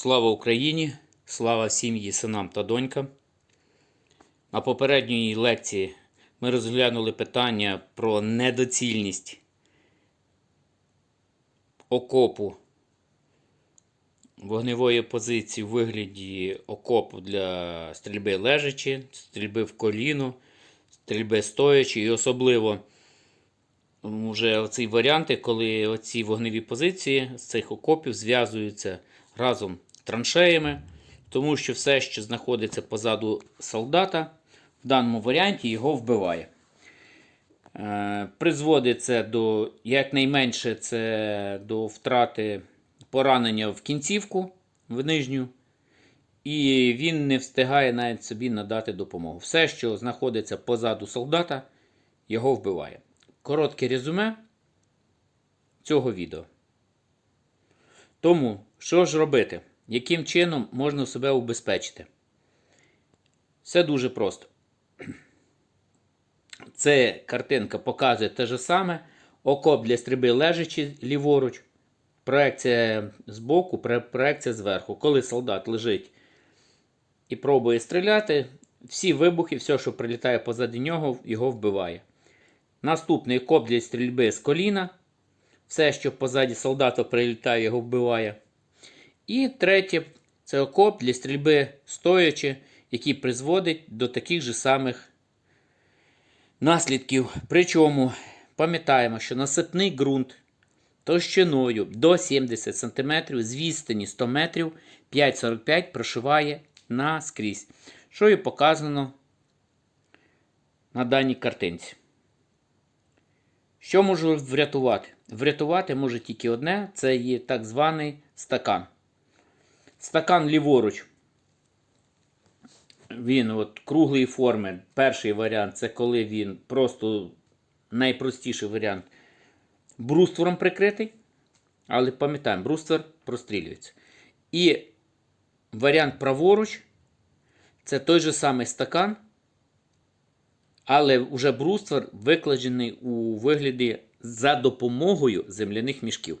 Слава Україні! Слава сім'ї, синам та донькам. На попередній лекції ми розглянули питання про недоцільність окопу вогневої позиції в вигляді окопу для стрільби лежачи, стрільби в коліно, стрільби стоячи, і особливо вже оці варіанти, коли оці вогневі позиції з цих окопів зв'язуються разом траншеями, тому що все, що знаходиться позаду солдата, в даному варіанті його вбиває. Е, Призводить це до, якнайменше, це до втрати поранення в кінцівку, в нижню, і він не встигає навіть собі надати допомогу. Все, що знаходиться позаду солдата, його вбиває. Коротке резюме цього відео. Тому, що ж робити? Яким чином можна себе убезпечити? Все дуже просто. Це картинка показує те ж саме. Окоп для стрільби лежачи ліворуч, проекція збоку, пре- проекція зверху. Коли солдат лежить і пробує стріляти, всі вибухи, все, що прилітає позади нього, його вбиває. Наступний окоп для стрільби з коліна. Все, що позаді солдата прилітає, його вбиває. І третє це окоп для стрільби стоячи, який призводить до таких же самих наслідків. Причому пам'ятаємо, що насипний ґрунт товщиною до 70 см з відстані 100 метрів 5,45 прошиває наскрізь, що і показано на даній картинці. Що може врятувати? Врятувати може тільки одне це є так званий стакан. Стакан ліворуч. Він от круглої форми. Перший варіант це коли він просто найпростіший варіант бруствором прикритий. Але пам'ятаємо, бруствер прострілюється. І варіант праворуч це той же самий стакан, але вже бруствер викладений у вигляді за допомогою земляних мішків.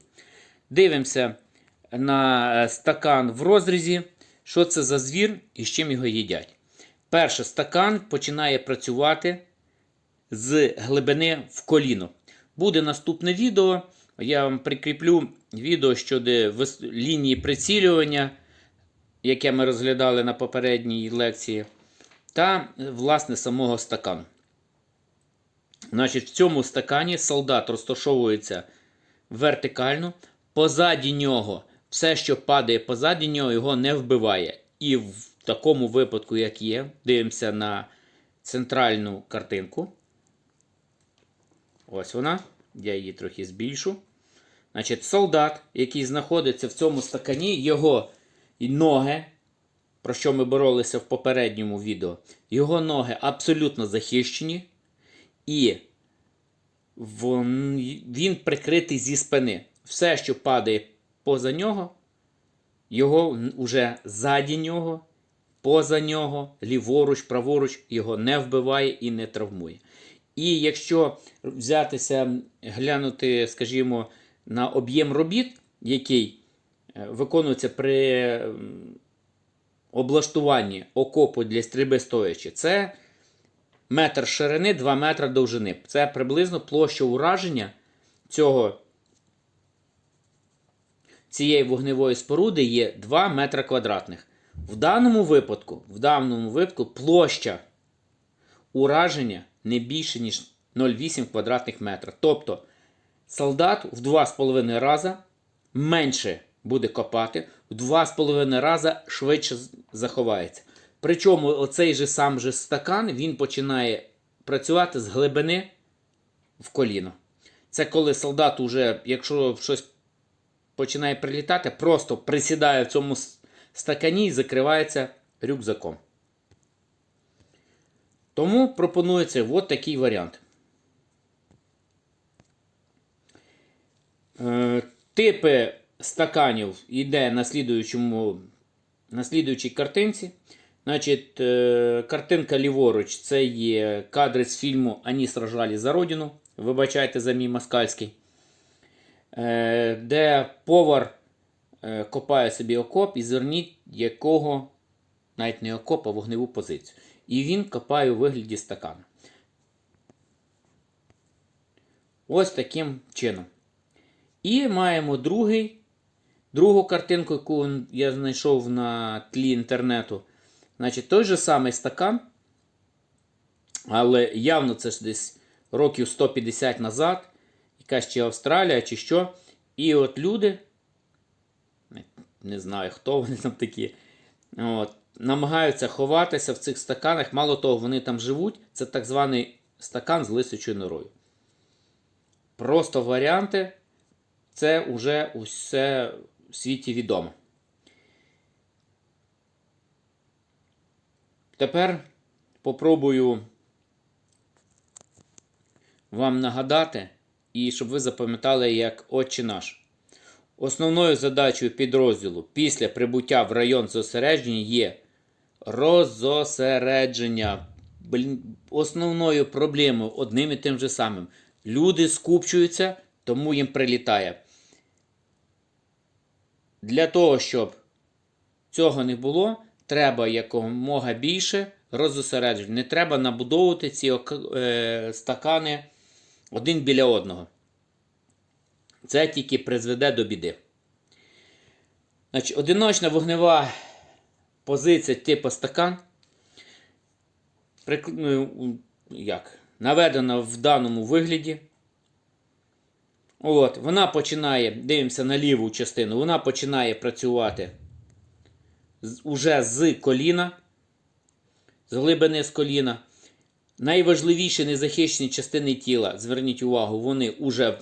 Дивимося на е, стакан в розрізі, що це за звір і з чим його їдять. Перше, стакан починає працювати з глибини в коліно. Буде наступне відео. Я вам прикріплю відео щодо лінії прицілювання, яке ми розглядали на попередній лекції, та, е, власне, самого стакану. Значить, в цьому стакані солдат розташовується вертикально. Позаді нього, все, що падає позаді нього, його не вбиває. І в такому випадку, як є, дивимося на центральну картинку. Ось вона. Я її трохи збільшу. Значить, солдат, який знаходиться в цьому стакані, його ноги, про що ми боролися в попередньому відео, його ноги абсолютно захищені. І він прикритий зі спини. Все, що падає поза нього, його вже ззаді нього, поза нього, ліворуч, праворуч, його не вбиває і не травмує. І якщо взятися, глянути, скажімо, на об'єм робіт, який е, виконується при облаштуванні окопу для стрільби стоячи, це метр ширини, 2 метри довжини. Це приблизно площа ураження цього, цієї вогневої споруди є 2 метри квадратних. В даному випадку, в даному випадку площа ураження не більше, ніж 0,8 квадратних метра. Тобто солдат в 2,5 рази менше буде копати, в 2,5 рази швидше заховається. Причому оцей же сам же стакан він починає працювати з глибини в коліно. Це коли солдат уже, якщо щось починає прилітати, просто присідає в цьому стакані і закривається рюкзаком. Тому пропонується от такий варіант. Е, Типи стаканів йде на слідуючому, на слідуючій картинці. Значить, е, картинка ліворуч це є кадри з фільму Ані сражалі за родину. Вибачайте за мій москальський. Е, де повар е, копає собі окоп і зверніть якого, навіть не окоп, а вогневу позицію. І він копає у вигляді стакану. Ось таким чином. І маємо другий, другу картинку, яку я знайшов на тлі інтернету. Значить, той же самий стакан, але явно це ж десь років 150 назад, якась чи Австралія, чи що. І от люди, не- знаю, хто вони там такі, от, намагаються ховатися в цих стаканах. Мало того, вони там живуть. Це так званий стакан з лисичою норою. Просто варіанти, це вже усе в світі відомо. Тепер попробую вам нагадати, і щоб ви запам'ятали як Отче наш. Основною задачею підрозділу після прибуття в район зосередження є роззосередження. Блін, Основною проблемою одним і тим же самим. Люди скупчуються, тому їм прилітає. Для того, щоб цього не було, треба якомога більше роззосередження. Не треба набудовувати ці е, стакани один біля одного. Це тільки призведе до біди. Значить, одиночна вогнева позиція типу стакан. прик- ну, як? Наведена в даному вигляді. От, вона починає, дивимося на ліву частину, вона починає працювати уже з коліна, з глибини з коліна. Найважливіші незахищені частини тіла, зверніть увагу, вони вже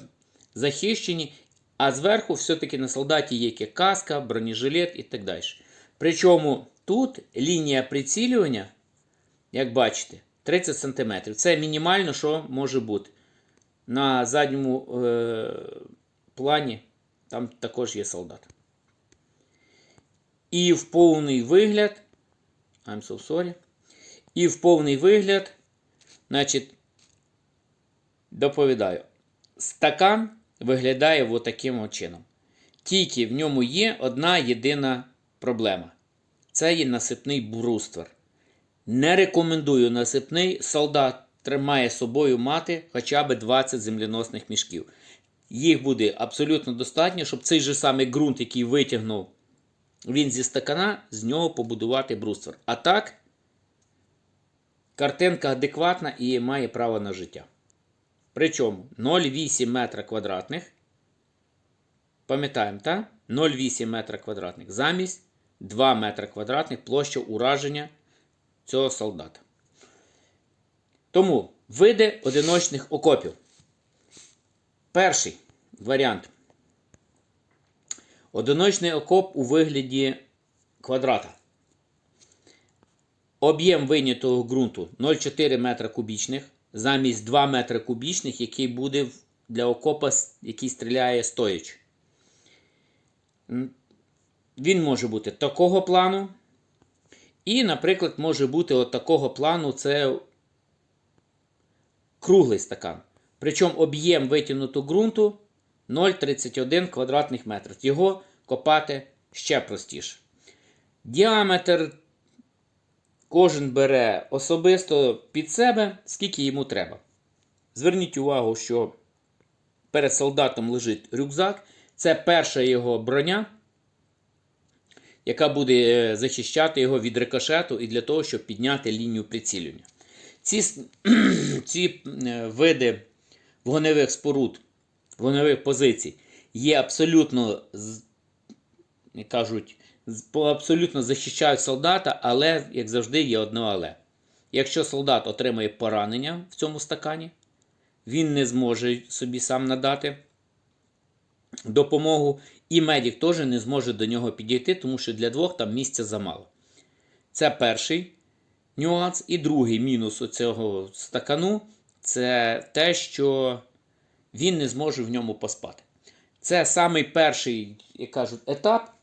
захищені, а зверху все-таки на солдаті є каска, бронежилет і так далі. Причому тут лінія прицілювання, як бачите, 30 см. Це мінімально, що може бути. На задньому е, плані там також є солдат. І в повний вигляд. I'm so sorry. І в повний вигляд, значить, доповідаю. Стакан виглядає от таким чином. Тільки в ньому є одна єдина проблема. Це є насипний бруствер. Не рекомендую насипний. Солдат тримає з собою мати хоча б 20 земляносних мішків. Їх буде абсолютно достатньо, щоб цей же самий ґрунт, який витягнув він зі стакана, з нього побудувати бруствер. А так, картинка адекватна і має право на життя. Причому 0,8 метра квадратних. Пам'ятаємо, так? 0,8 метра квадратних замість 2 метра квадратних площа ураження цього солдата. Тому види одиночних окопів. Перший варіант. Одиночний окоп у вигляді квадрата. Об'єм вийнятого ґрунту 0,4 метра кубічних замість 2 метра кубічних, який буде для окопа, який стріляє стоячи. Він може бути такого плану. І, наприклад, може бути от такого плану це круглий стакан. Причому об'єм витягнутого ґрунту 0,31 квадратних метрів. Його копати ще простіше. Діаметр кожен бере особисто під себе, скільки йому треба. Зверніть увагу, що перед солдатом лежить рюкзак. Це перша його броня, яка буде е, захищати його від рикошету і для того, щоб підняти лінію прицілювання. Ці, ці е, види вогневих споруд, вогневих позицій є абсолютно, як кажуть, абсолютно захищають солдата, але, як завжди, є одне але. Якщо солдат отримає поранення в цьому стакані, він не зможе собі сам надати допомогу, і медик теж не зможе до нього підійти, тому що для двох там місця замало. Це перший нюанс. І другий мінус цього стакану це те, що він не зможе в ньому поспати. Це самий перший, як кажуть, етап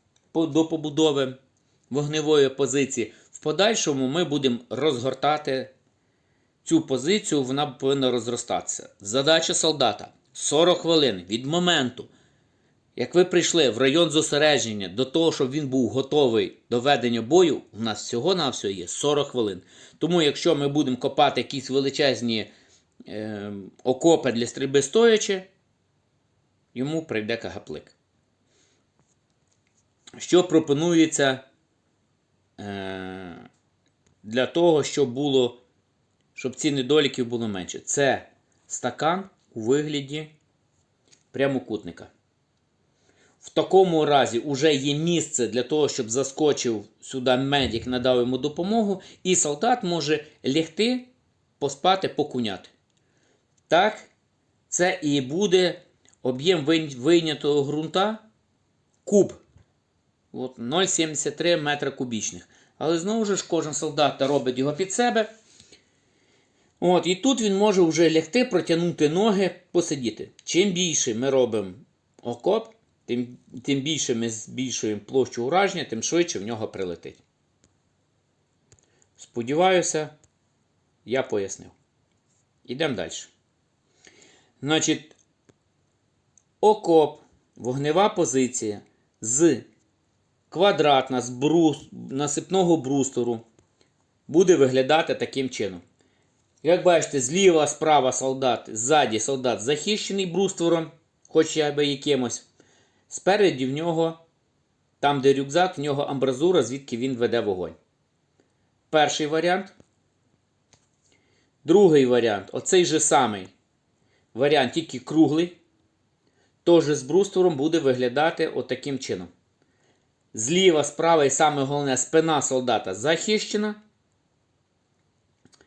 до побудови вогневої позиції. В подальшому ми будемо розгортати цю позицію, вона повинна розростатися. Задача солдата 40 хвилин від моменту, Як ви прийшли в район зосередження до того, щоб він був готовий до ведення бою, у нас всього на все є 40 хвилин. Тому, якщо ми будемо копати якісь величезні е, окопи для стрільби стоячи, йому прийде кагаплик. Що пропонується е, для того, щоб було, щоб ці недоліків було менше? Це стакан у вигляді прямокутника. В такому разі вже є місце для того, щоб заскочив сюди медик, надав йому допомогу, і солдат може лягти, поспати, покуняти. Так, це і буде об'єм вийнятого ґрунта куб. От 0,73 метра кубічних. Але знову ж кожен солдат робить його під себе. От, і тут він може вже лягти, протягнути ноги, посидіти. Чим більше ми робимо окоп, тим, тим більше ми збільшуємо площу ураження, тим швидше в нього прилетить. Сподіваюся, я пояснив. Ідемо далі. Значить, окоп, вогнева позиція з квадратна з брус, насипного брустору буде виглядати таким чином. Як бачите, зліва, справа солдат, ззаді солдат захищений бруствором, хоч я би якимось. Спереді в нього, там де рюкзак, в нього амбразура, звідки він веде вогонь. Перший варіант. Другий варіант оцей же самий варіант, тільки круглий. Теж з бруствором буде виглядати отаким чином. Зліва, справа і саме головне спина солдата захищена.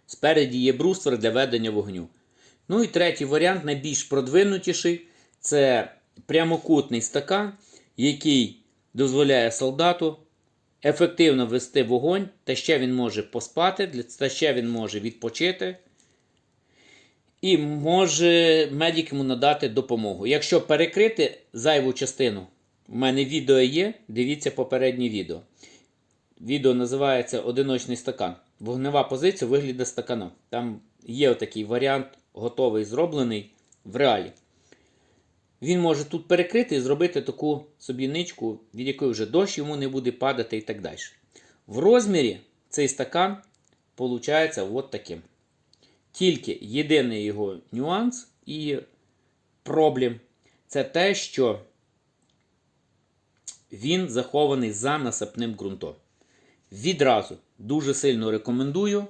Спереді є бруствер для ведення вогню. Ну і третій варіант, найбільш продвинутіший, це прямокутний стакан, який дозволяє солдату ефективно вести вогонь, та ще він може поспати, та ще він може відпочити. І може медик йому надати допомогу. Якщо перекрити зайву частину, у мене відео є, дивіться попереднє відео. Відео називається Одиночний стакан. Вогнева позиція виглядає стаканом. Там є отакий варіант, готовий, зроблений в реалі. Він може тут перекрити і зробити таку собі ничку, від якої вже дощ йому не буде падати і так далі. В розмірі цей стакан виходить от таким. Тільки єдиний його нюанс і проблем це те, що він захований за насипним ґрунтом. Відразу дуже сильно рекомендую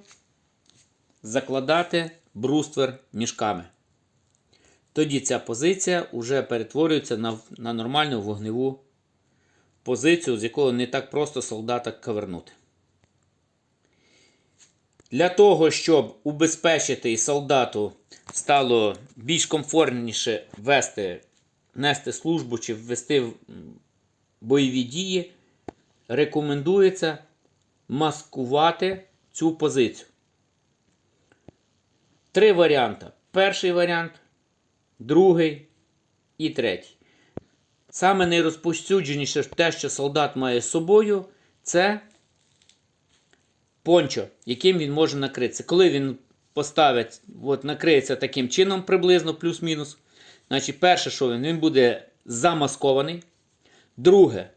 закладати бруствер мішками. Тоді ця позиція вже перетворюється на, на нормальну вогневу позицію, з якого не так просто солдата кавернути. Для того, щоб убезпечити солдату стало більш комфортніше вести, нести службу чи ввести м, бойові дії, рекомендується маскувати цю позицію. Три варіанти. Перший варіант, другий і третій. Саме найрозповсюдженіше те, що солдат має з собою, це пончо, яким він може накритися. Коли він поставить, от накриється таким чином, приблизно плюс-мінус. Значить, перше, що він, він буде замаскований. Друге,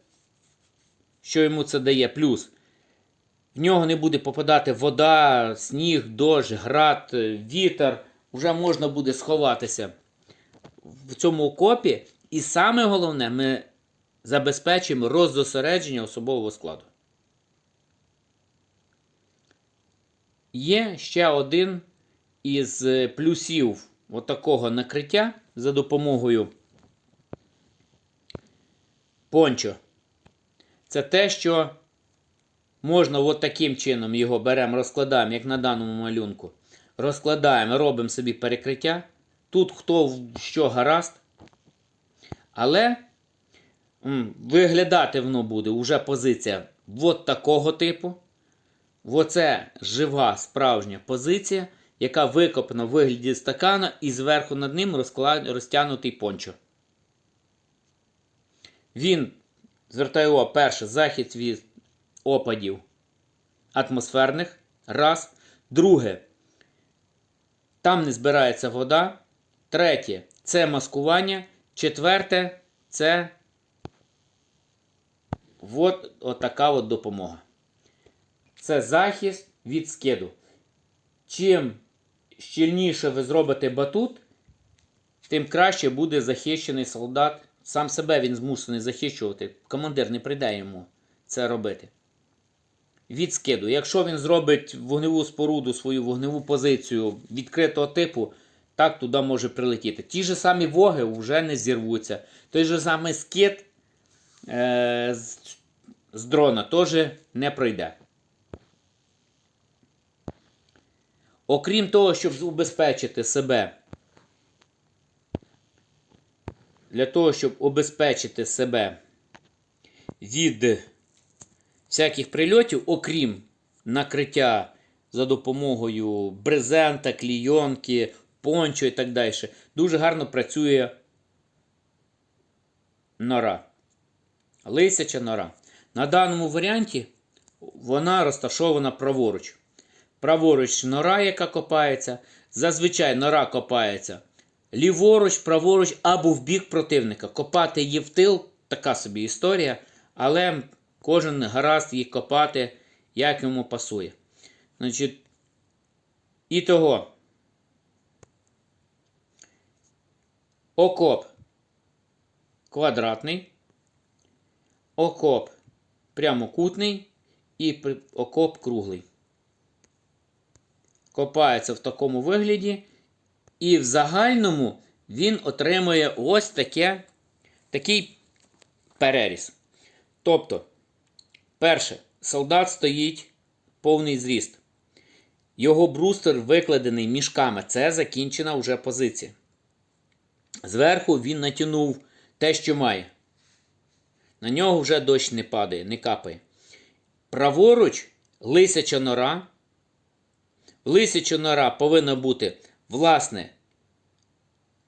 що йому це дає, плюс, в нього не буде попадати вода, сніг, дощ, град, е, вітер. Вже можна буде сховатися в цьому окопі. І саме головне, ми забезпечимо роззосередження особового складу. Є ще один із е, плюсів отакого накриття за допомогою пончо. Це те, що можна от таким чином його беремо, розкладаємо, як на даному малюнку. Розкладаємо, робимо собі перекриття. Тут хто що гаразд. Але виглядати воно буде вже позиція от такого типу. Оце жива справжня позиція, яка викопана в вигляді стакана і зверху над ним розтягнутий пончо. Він звертає увагу, перше, захист від опадів атмосферних. Раз. Друге, там не збирається вода. Третє це маскування. Четверте це от, от така от допомога. Це захист від скиду. Чим щільніше ви зробите батут, тим краще буде захищений солдат. Сам себе він змушений захищувати. Командир не прийде йому це робити. Від скиду. Якщо він зробить вогневу споруду, свою вогневу позицію відкритого типу, так туди може прилетіти. Ті ж самі воги вже не зірвуться. Той же самий скид е, з, з дрона теж не пройде. Окрім того, щоб убезпечити себе, для того, щоб убезпечити себе від всяких прильотів, окрім накриття за допомогою брезента, клійонки, пончо і так далі, дуже гарно працює нора. Лисяча нора. На даному варіанті вона розташована праворуч. Праворуч нора, яка копається. Зазвичай нора копається ліворуч, праворуч або в бік противника. Копати її в тил така собі історія, але кожен гаразд їх копати, як йому пасує. Значить, і того. Окоп квадратний, окоп прямокутний і окоп круглий. Копається в такому вигляді, і в загальному він отримує ось таке, такий переріз. Тобто, перше, солдат стоїть повний зріст. Його брустер викладений мішками. Це закінчена вже позиція. Зверху він натягнув те, що має. На нього вже дощ не падає, не капає. Праворуч лисяча нора. Лисяча нора повинна бути, власне,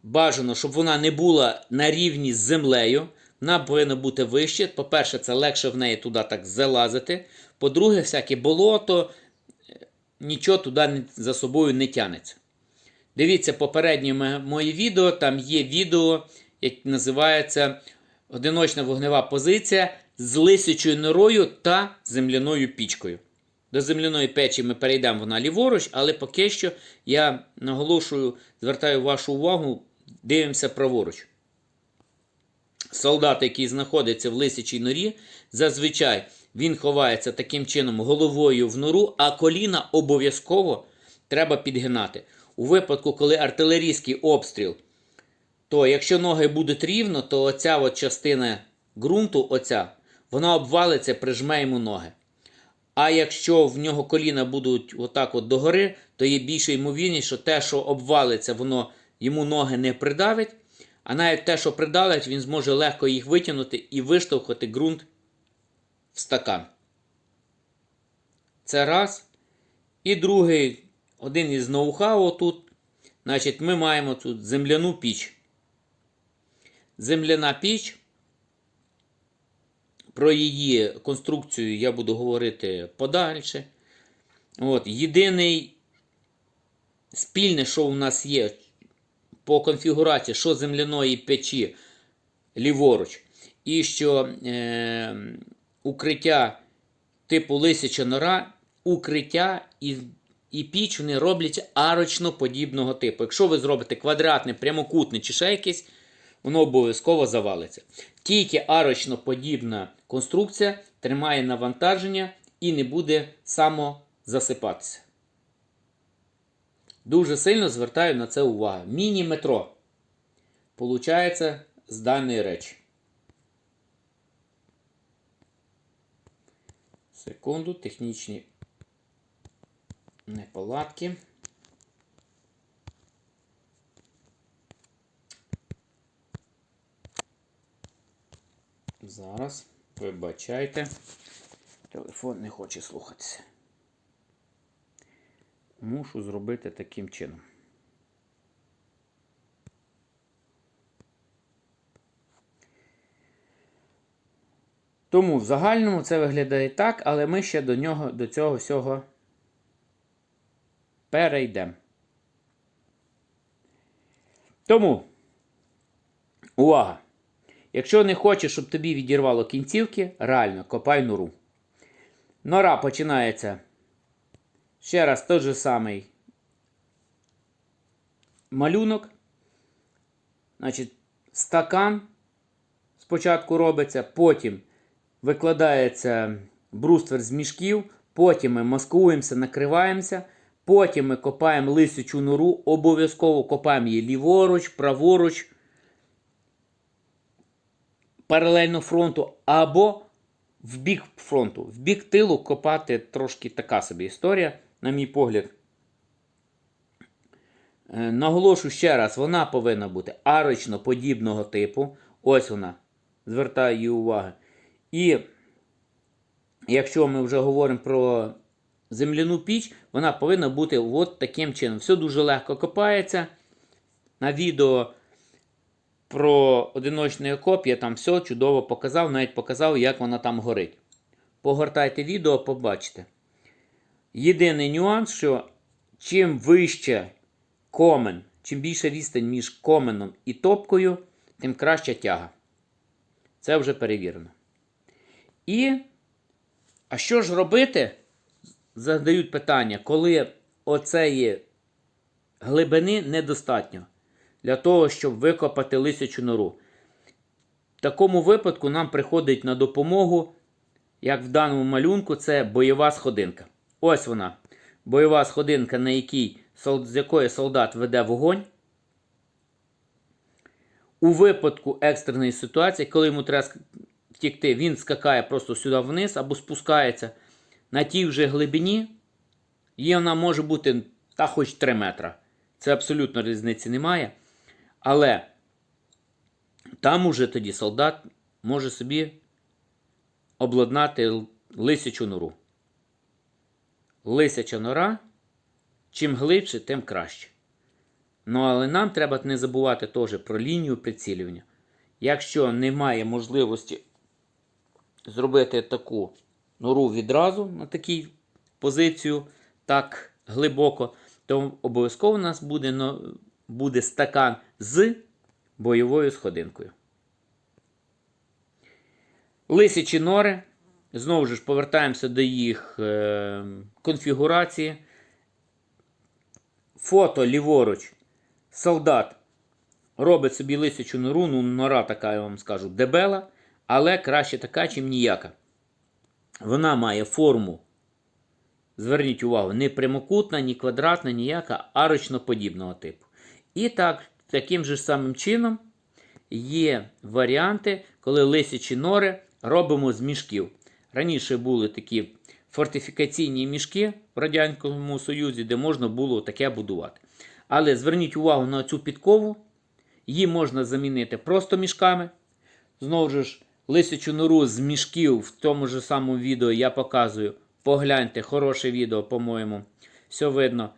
бажано, щоб вона не була на рівні з землею. Вона повинна бути вище. По-перше, це легше в неї туди так залазити. По-друге, всяке болото, е, нічого туди за собою не тянеться. Дивіться попереднє моє відео, там є відео, яке називається Одиночна вогнева позиція з лисячою норою та земляною пічкою. До земляної печі ми перейдемо вона ліворуч, але поки що я наголошую, звертаю вашу увагу, дивимося праворуч. Солдат, який знаходиться в лисячій норі, зазвичай він ховається таким чином головою в нору, а коліна обов'язково треба підгинати. У випадку, коли артилерійський обстріл, то якщо ноги будуть рівно, то оця от частина ґрунту, оця, вона обвалиться, прижме йому ноги. А якщо в нього коліна будуть отак от догори, то є більше ймовірність, що те, що обвалиться, воно йому ноги не придавить. А навіть те, що придавить, він зможе легко їх витягнути і виштовхати ґрунт в стакан. Це раз. І другий, один із ноу-хау тут. Значить, ми маємо тут земляну піч. Земляна піч. Про її конструкцію я буду говорити подальше. От, єдиний спільне, що у нас є по конфігурації, що земляної печі ліворуч, і що е, укриття типу лисяча нора, укриття і, і піч вони роблять арочно подібного типу. Якщо ви зробите квадратне, прямокутне чи ще якесь, воно обов'язково завалиться. Тільки арочно подібна конструкція тримає навантаження і не буде самозасипатися. Дуже сильно звертаю на це увагу. Міні-метро. Получається з даної речі. Секунду, технічні неполадки. Зараз, вибачайте. Телефон не хоче слухатися. Мушу зробити таким чином. Тому в загальному це виглядає так, але ми ще до нього, до цього всього перейдемо. Тому, увага! Якщо не хочеш, щоб тобі відірвало кінцівки, реально копай нору. Нора починається. Ще раз той же самий малюнок. Значить, стакан спочатку робиться, потім викладається бруствер з мішків, потім ми маскуємося, накриваємося, потім ми копаємо лисячу нору, обов'язково копаємо її ліворуч, праворуч, паралельно фронту або в бік фронту. В бік тилу копати трошки така собі історія, на мій погляд. Е, Наголошу ще раз, вона повинна бути арочно подібного типу. Ось вона. Звертаю її увагу. І якщо ми вже говоримо про земляну піч, вона повинна бути от таким чином. Все дуже легко копається. На відео про одиночний окоп я там все чудово показав, навіть показав, як вона там горить. Погортайте відео, побачите. Єдиний нюанс, що чим вище комен, чим більша відстань між коменом і топкою, тим краща тяга. Це вже перевірено. І, а що ж робити? Задають питання, коли оцеї глибини недостатньо для того, щоб викопати лисячу нору. В такому випадку нам приходить на допомогу, як в даному малюнку, це бойова сходинка. Ось вона. Бойова сходинка, на якій, з якої солдат веде вогонь. У випадку екстреної ситуації, коли йому треба втікти, він скакає просто сюди вниз або спускається на тій вже глибині. І вона може бути та хоч 3 метра. Це абсолютно різниці немає. Але там уже тоді солдат може собі обладнати лисячу нору. Лисяча нора, чим глибше, тим краще. Ну, але нам треба не забувати теж про лінію прицілювання. Якщо немає можливості зробити таку нору відразу на такій позицію так глибоко, то обов'язково у нас буде, буде стакан з бойовою сходинкою. Лисячі нори. Знову ж повертаємося до їх е, конфігурації. Фото ліворуч. Солдат робить собі лисячу нору. Ну, нора така, я вам скажу, дебела, але краще така, чим ніяка. Вона має форму, зверніть увагу, не прямокутна, ні квадратна, ніяка, а арочно-подібного типу. І так, таким же самим чином є варіанти, коли лисячі нори робимо з мішків. Раніше були такі фортифікаційні мішки в Радянському Союзі, де можна було таке будувати. Але зверніть увагу на цю підкову. Її можна замінити просто мішками. Знову ж, лисячу нору з мішків в тому ж самому відео я показую. Погляньте, хороше відео, по-моєму. Все видно.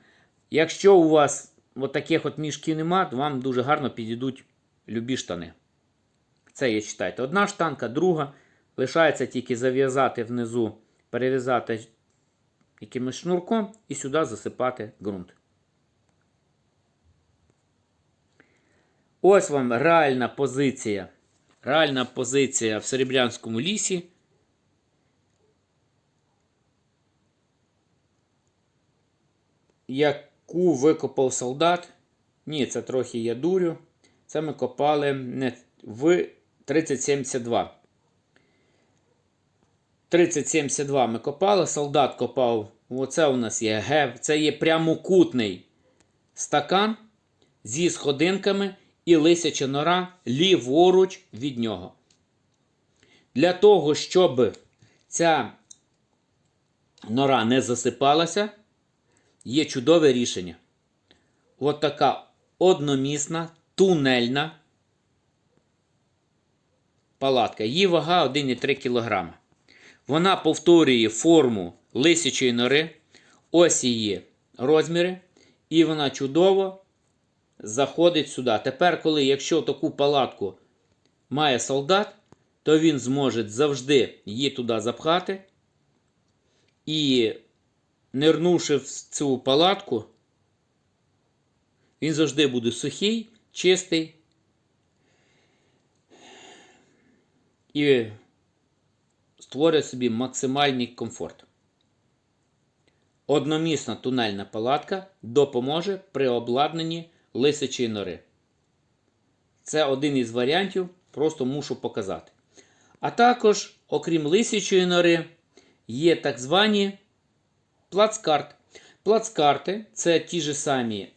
Якщо у вас от таких от мішків нема, вам дуже гарно підійдуть любі штани. Це є, читайте, одна штанка, друга. Лишається тільки зав'язати внизу, перев'язати якимось шнурком і сюди засипати ґрунт. Ось вам реальна позиція. Реальна позиція в Серебрянському лісі. Яку викопав солдат. Ні, це трохи я дурю. Це ми копали не в 3072. 3072 ми копали, солдат копав. Оце у нас є гев. Це є прямокутний стакан зі сходинками і лисяча нора ліворуч від нього. Для того, щоб ця нора не засипалася, є чудове рішення. От така одномісна, тунельна палатка. Її вага 1,3 кг. Вона повторює форму лисячої нори, ось її розміри, і вона чудово заходить сюди. Тепер, коли, якщо таку палатку має солдат, то він зможе завжди її туди запхати. І, нирнувши в цю палатку, він завжди буде сухий, чистий. і створює собі максимальний комфорт. Одномісна тунельна палатка допоможе при обладнанні лисячої нори. Це один із варіантів, просто мушу показати. А також, окрім лисячої нори, є так звані плацкарт. Плацкарти це ті ж самі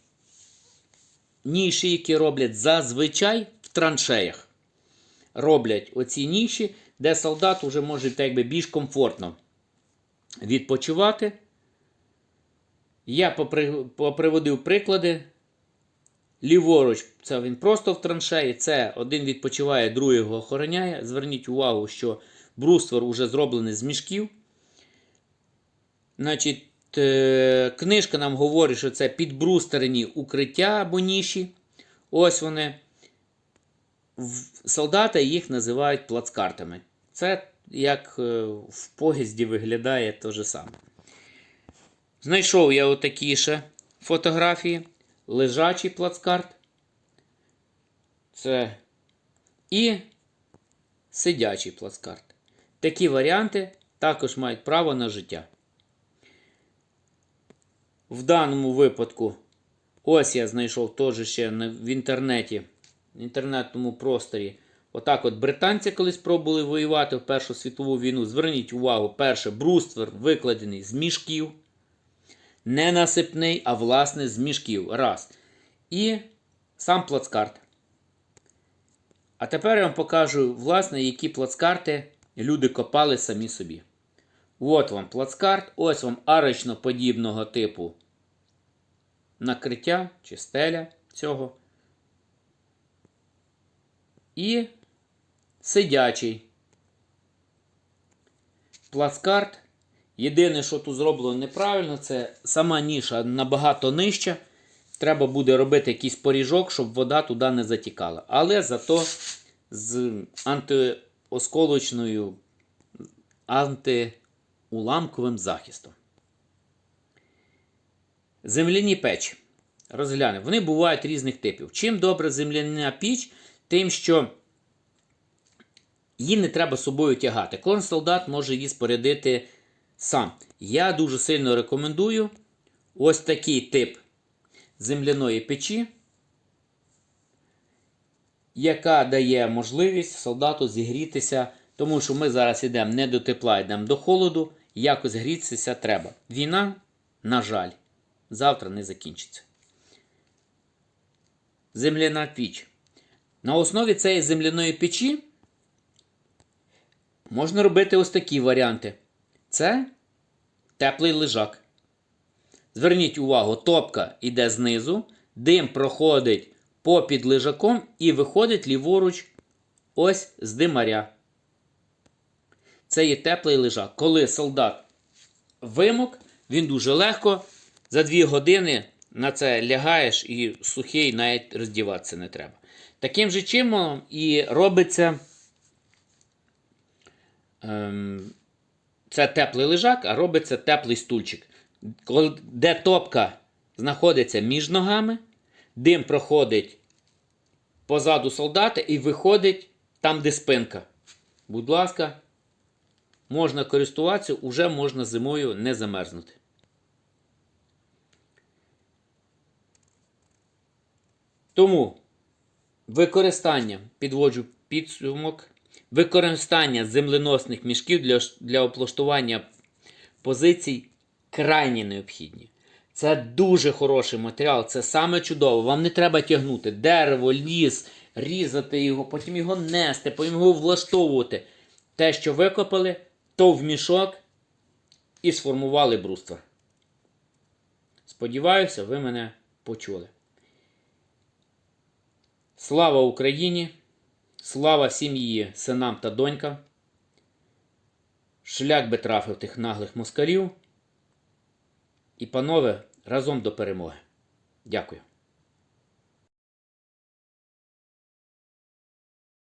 ніші, які роблять зазвичай в траншеях. Роблять оці ніші, де солдат вже може так би, більш комфортно відпочивати. Я поприводив приклади. Ліворуч, це він просто в траншеї. Це один відпочиває, другий його охороняє. Зверніть увагу, що бруствер вже зроблений з мішків. Значить, е, книжка нам говорить, що це підбрустерні укриття або ніші. Ось вони. Солдати їх називають плацкартами. Це як е, в поїзді виглядає те же саме. Знайшов я отакі ще фотографії. Лежачий плацкарт. Це і сидячий плацкарт. Такі варіанти також мають право на життя. В даному випадку, ось я знайшов теж ще в інтернеті, в інтернетному просторі. Отак от британці колись пробували воювати в Першу світову війну. Зверніть увагу, перше, бруствер викладений з мішків. Не насипний, а власне з мішків. Раз. І сам плацкарт. А тепер я вам покажу, власне, які плацкарти люди копали самі собі. От вам плацкарт, ось вам арочно подібного типу накриття чи стеля цього. І сидячий плацкарт. Єдине, що тут зроблено неправильно, це сама ніша набагато нижча. Треба буде робити якийсь поріжок, щоб вода туди не затікала. Але зато з антиосколочною, антиуламковим захистом. Земляні печі. Розглянемо. Вони бувають різних типів. Чим добра земляна піч, тим, що її не треба з собою тягати. Кожен солдат може її спорядити сам. Я дуже сильно рекомендую ось такий тип земляної печі, яка дає можливість солдату зігрітися, тому що ми зараз йдемо не до тепла, йдемо до холоду, якось грітися треба. Війна, на жаль, завтра не закінчиться. Земляна піч. На основі цієї земляної печі можна робити ось такі варіанти. Це теплий лежак. Зверніть увагу, топка йде знизу, дим проходить попід лежаком і виходить ліворуч ось з димаря. Це є теплий лежак. Коли солдат вимок, він дуже легко. За 2 години на це лягаєш і сухий навіть роздіватися не треба. Таким же чином і робиться. Ем, це теплий лежак, а робиться теплий стульчик. Де топка знаходиться між ногами, дим проходить позаду солдата і виходить там, де спинка. Будь ласка, можна користуватися, уже можна зимою не замерзнути. Тому використання, підводжу підсумок, використання земленосних мішків для, для оплаштування позицій крайні необхідні. Це дуже хороший матеріал, це саме чудово. Вам не треба тягнути дерево, ліс, різати його, потім його нести, потім його влаштовувати. Те, що викопали, то в мішок і сформували бруствер. Сподіваюся, ви мене почули. Слава Україні! Слава сім'ї, синам та донькам! Шлях би трафив тих наглих москалів. І, панове, разом до перемоги. Дякую.